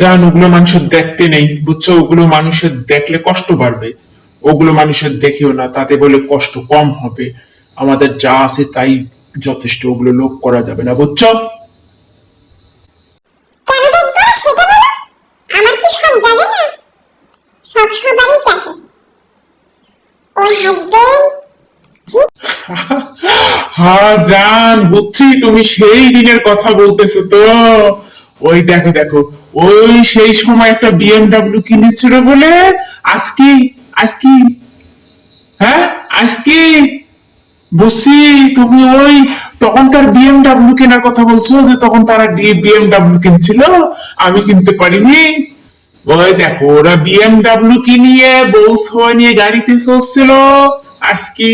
জান ওগুলো মানুষের দেখতে নেই, বুঝছ? ওগুলো মানুষের দেখলে কষ্ট বাড়বে। ওগুলো মানুষের দেখিও না, তাতে বলে কষ্ট কম হবে। আমাদের যা আছে তাই যথেষ্ট, ওগুলো লোক করা যাবে না, বুঝছ কেন দেখব না সেটা বলো আমার কি সব জানে না সব সবারই জানে ওর হ্যাঁ বুঝছি তুমি সেই দিনের কথা বলতেছো তো। ওই দেখো দেখো, ওই সেই সময় একটা বিএমডাব্লিউ কিনেছিল বলে আজকে আজকে হ্যাঁ আজকে, বুঝছি তুমি ওই তখন বিএমডাব্লিউ কেনার কথা বলছো যে তখন তারা বিএমডাব্লিউ কিনছিল, আমি কিনতে পারিনি। ওই দেখো, ওরা বিএমডাব্লিউ কিনিয়ে বউ সবাই নিয়ে গাড়িতে চলছিল? আজকে।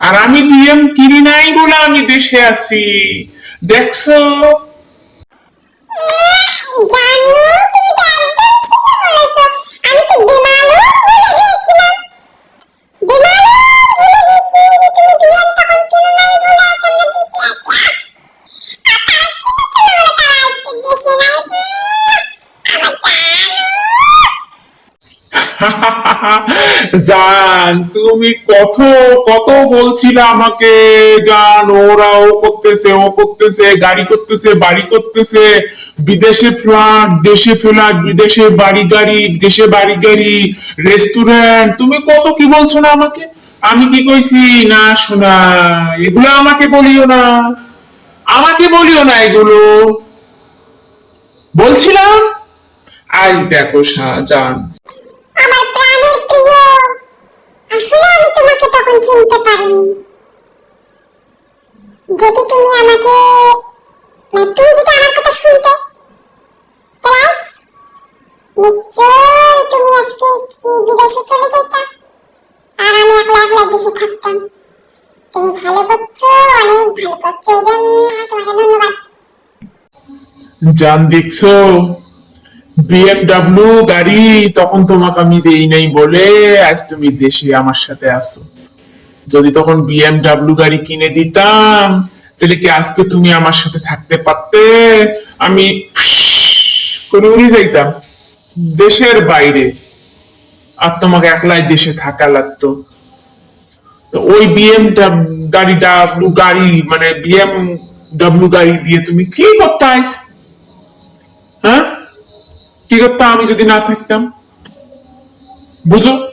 আর আমি বিএম কিনি নাই বলে আমি দেশে আছি। দেখছ? জান, তুমি কত কত বলছিলে আমাকে? জান ওরা ও করতেছে ও করতেছে, গাড়ি করতেছে, বাড়ি করতেছে। বিদেশে ফ্ল্যাট দেশে ফ্ল্যাট বিদেশে বাড়ি গাড়ি, দেশে বাড়ি গাড়ি, রেস্টুরেন্ট, তুমি কত কি বলছো না আমাকে? আমি কি কইছি? না, শোনা, এগুলো আমাকে বলিও না। আমাকে বলিও না এগুলো। বলছিলাম? আজ দেখো শাহজান তখন চিনতে পারিনি। যদি তুমি আমাকে মানে তুমি যদি আমার কথা শুনতে প্লাস তুমি আজকে কি বিদেশে চলে আর আমি একলা একলা দেশে থাকতাম। তুমি ভালো করছ, অনেক ভালো করছ, এই তোমাকে ধন্যবাদ। জান দেখছ? বিএমডাব্লিউ গাড়ি তখন তোমাকে আমি দেই নাই বলে আজ তুমি দেশে আমার সাথে আসো যদি তখন বিএমডাব্লিউ গাড়ি কিনে দিতাম, তাহলে কি আজকে তুমি আমার সাথে থাকতে পারতে? আমি করে উড়ে যাইতাম। দেশের বাইরে। আর তোমাকে একলাই দেশে থাকা লাগতো। তো ওই বিএম গাড়ি ডাব্লু গাড়ি মানে বিএম ডাব্লু গাড়ি দিয়ে তুমি কি করতে হ্যাঁ? কি করতাম আমি যদি না থাকতাম? বুঝো?